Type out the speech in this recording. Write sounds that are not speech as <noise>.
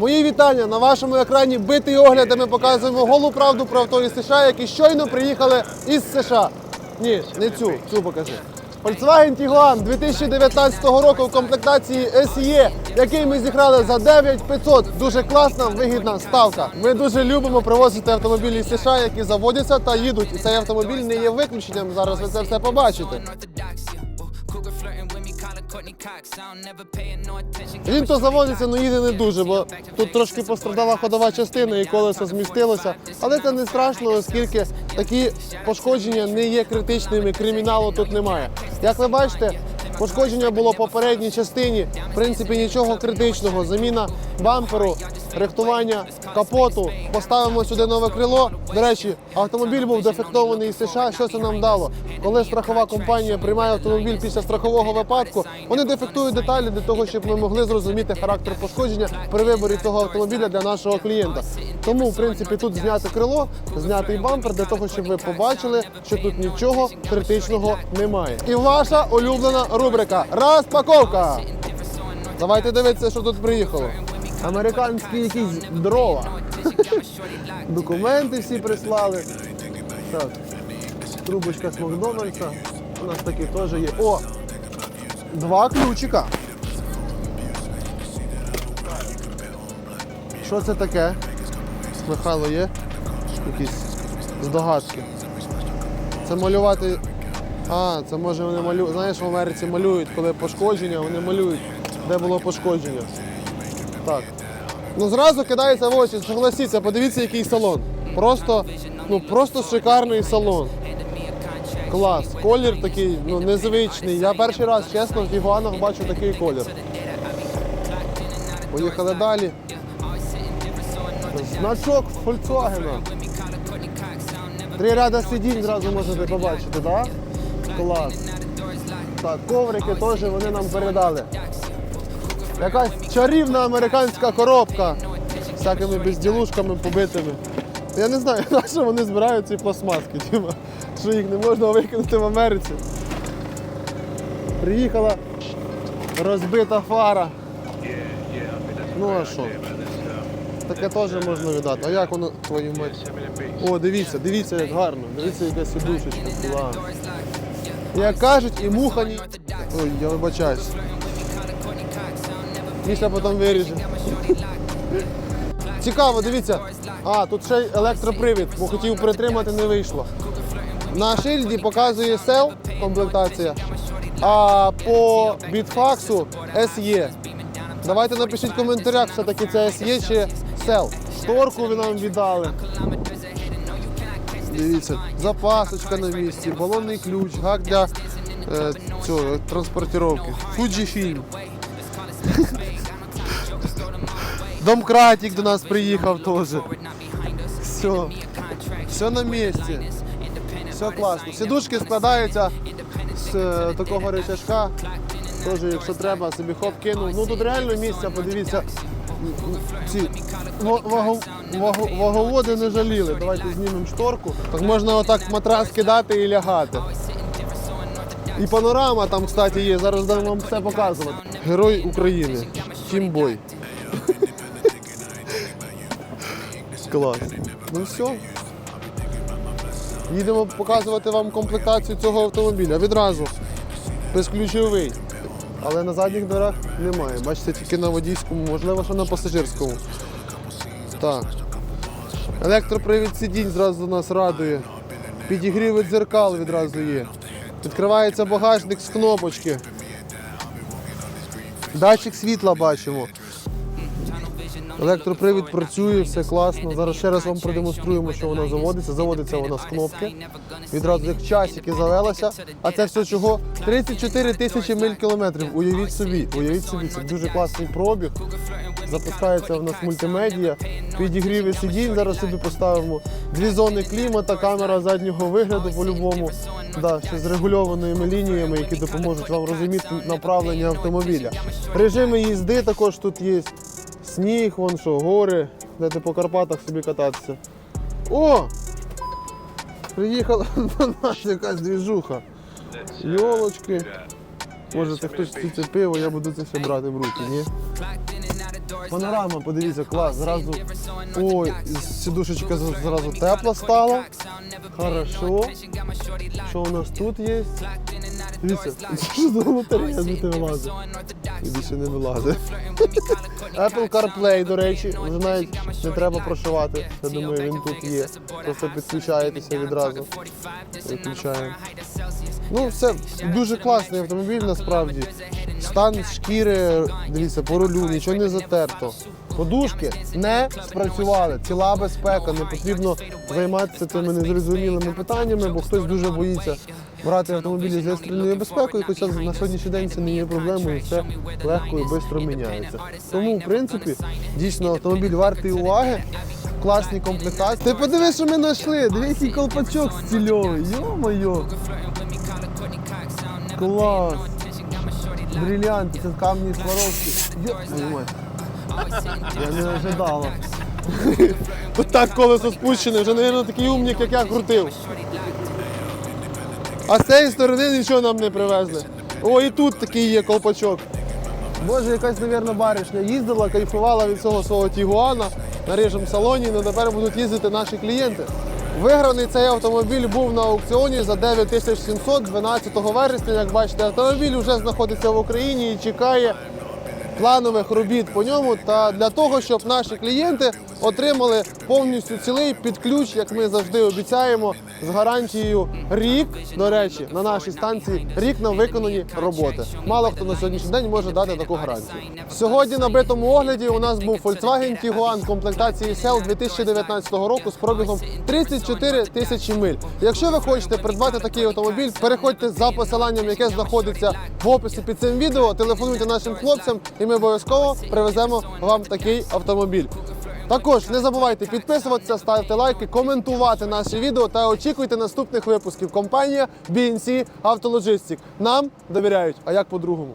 Мої вітання на вашому екрані битий огляд, де ми показуємо голу правду про авто США, які щойно приїхали із США. Ні, не цю, цю покажи. Volkswagen Tiguan 2019 року в комплектації SE, який ми зіграли за 9500. Дуже класна, вигідна ставка. Ми дуже любимо привозити автомобілі із США, які заводяться та їдуть. І цей автомобіль не є виключенням. Зараз ви це все побачите. Він то заводиться, але їде не дуже, бо тут трошки пострадала ходова частина і колесо змістилося. Але це не страшно, оскільки такі пошкодження не є критичними, криміналу тут немає. Як ви бачите, пошкодження було по передній частині. В принципі, нічого критичного. Заміна бамперу, рихтування капоту. Поставимо сюди нове крило. До речі, автомобіль був дефектований із США. Що це нам дало? Коли страхова компанія приймає автомобіль після страхового випадку, вони дефектують деталі для того, щоб ми могли зрозуміти характер пошкодження при виборі цього автомобіля для нашого клієнта. Тому, в принципі, тут зняти крило, знятий бампер для того, щоб ви побачили, що тут нічого критичного немає. І ваша улюблена рубрика Розпаковка. Давайте дивитися, що тут приїхало. Американські якісь дрова. Документи всі прислали. Так. Трубочка з Макдональдса. У нас такі теж є. О! Два ключика. Що це таке? Михайло є? Якісь здогадки. Це малювати. А, це може вони малюють. Знаєш, в Америці малюють, коли пошкодження, вони малюють, де було пошкодження. Так. Ну зразу кидається в очі, согласіться, подивіться, який салон. Просто, ну просто шикарний салон. Клас. Колір такий, ну незвичний. Я перший раз, чесно, в Тігуанах бачу такий колір. Поїхали далі. Значок Volkswagen. Три ряда сидінь зразу можете побачити, так? Клас. Так, коврики теж вони нам передали. Якась чарівна американська коробка з всякими безділушками побитими. Я не знаю, <laughs> на що вони збирають ці пластмаски, Діма, що їх не можна викинути в Америці. Приїхала розбита фара. Ну а що? Таке теж можна віддати. А як воно твою мать? О, дивіться, дивіться, як гарно. Дивіться, яка сидушечка. Клас. Як кажуть, і муха ні. Ой, я вибачаюсь. Після потім виріже. Цікаво, дивіться. А, тут ще електропривід, бо хотів притримати, не вийшло. На шильді показує сел комплектація, а по бітфаксу SE. Давайте напишіть в коментарях, все таки це SE чи сел. Шторку ви нам віддали. Дивіться, запасочка на місці, балонний ключ, гак для е, цього, транспортировки. Fujifilm. Домкратик до нас приїхав теж. Все. Все на місці. Все класно. Сідушки складаються з е, такого речашка. Теж, якщо треба, собі хоп кинув. Ну тут реально місця, подивіться. Ці ва- ваго- ваго- ваговоди не жаліли. Давайте знімемо шторку. Так можна отак матрас кидати і лягати. І панорама там, кстати, є. Зараз дам вам все показувати. Герой України. Тімбой. Клас. Ну все. Їдемо показувати вам комплектацію цього автомобіля. Відразу. Безключовий. Але на задніх дверях немає. Бачите, тільки на водійському, можливо, що на пасажирському. Так. Електропривід сидінь зразу нас радує. Підігріви дзеркал відразу є. Відкривається багажник з кнопочки. Датчик світла бачимо. Електропривід працює, все класно. Зараз ще раз вам продемонструємо, що вона заводиться. Заводиться вона з кнопки. Відразу як часики завелася. А це все чого? 34 тисячі миль кілометрів. Уявіть собі, уявіть собі, це дуже класний пробіг. Запускається в нас мультимедія, підігріви сидінь, зараз собі поставимо. Дві зони клімата, камера заднього вигляду по-любому. Да, ще з регульованими лініями, які допоможуть вам розуміти направлення автомобіля. Режими їзди також тут є. Сніг, вон що, гори, де ти по Карпатах собі кататися. О! Приїхала <laughs> до нас якась двіжуха. Йолочки. Може, це хтось це пиво, я буду це все брати в руки, ні? Панорама, подивіться, клас. Зразу. Ой, сідушечка зразу тепла стала. Хорошо. Що у нас тут є? Дивіться, що за лотерея звідти вилазить? І більше не вилазить. Apple CarPlay, до речі, вже навіть не треба прошивати. Я думаю, він тут є. Просто підключаєтеся відразу. Виключаємо. Ну, все дуже класний автомобіль насправді. Стан шкіри, дивіться, по рулю, нічого не затерто. Подушки не спрацювали, ціла безпека, не потрібно займатися цими незрозумілими питаннями, бо хтось дуже боїться брати автомобілі з екстреною безпекою, хоча на сьогоднішній день це не є проблемою, все легко і швидко міняється. Тому, в принципі, дійсно автомобіль вартий уваги. Класні комплектації. Ти подивись, що ми знайшли. Дивись, який колпачок стильовий. Йо-моє. Клас. Бриллианти, це камні Сваровські. Йо, твою мать. Я не ожидала. <laughs> Отак колесо спущене, вже, мабуть, такий умник, як я крутив. А з цієї сторони нічого нам не привезли. О, і тут такий є колпачок. Боже, якась, мабуть, баришня їздила, кайфувала від цього свого Тігуана на рижому салоні, але тепер будуть їздити наші клієнти. Виграний цей автомобіль був на аукціоні за 9700 12 вересня. Як бачите, автомобіль вже знаходиться в Україні і чекає планових робіт по ньому та для того, щоб наші клієнти отримали повністю цілий під ключ, як ми завжди обіцяємо, з гарантією рік, до речі, на нашій станції рік на виконані роботи. Мало хто на сьогоднішній день може дати таку гарантію. Сьогодні на битому огляді у нас був Volkswagen Tiguan комплектації SEL 2019 року з пробігом 34 тисячі миль. Якщо ви хочете придбати такий автомобіль, переходьте за посиланням, яке знаходиться в описі під цим відео. Телефонуйте нашим хлопцям, і ми обов'язково привеземо вам такий автомобіль. Також не забувайте підписуватися, ставити лайки, коментувати наші відео та очікуйте наступних випусків. Компанія BNC Автологистик. Нам довіряють, а як по-другому.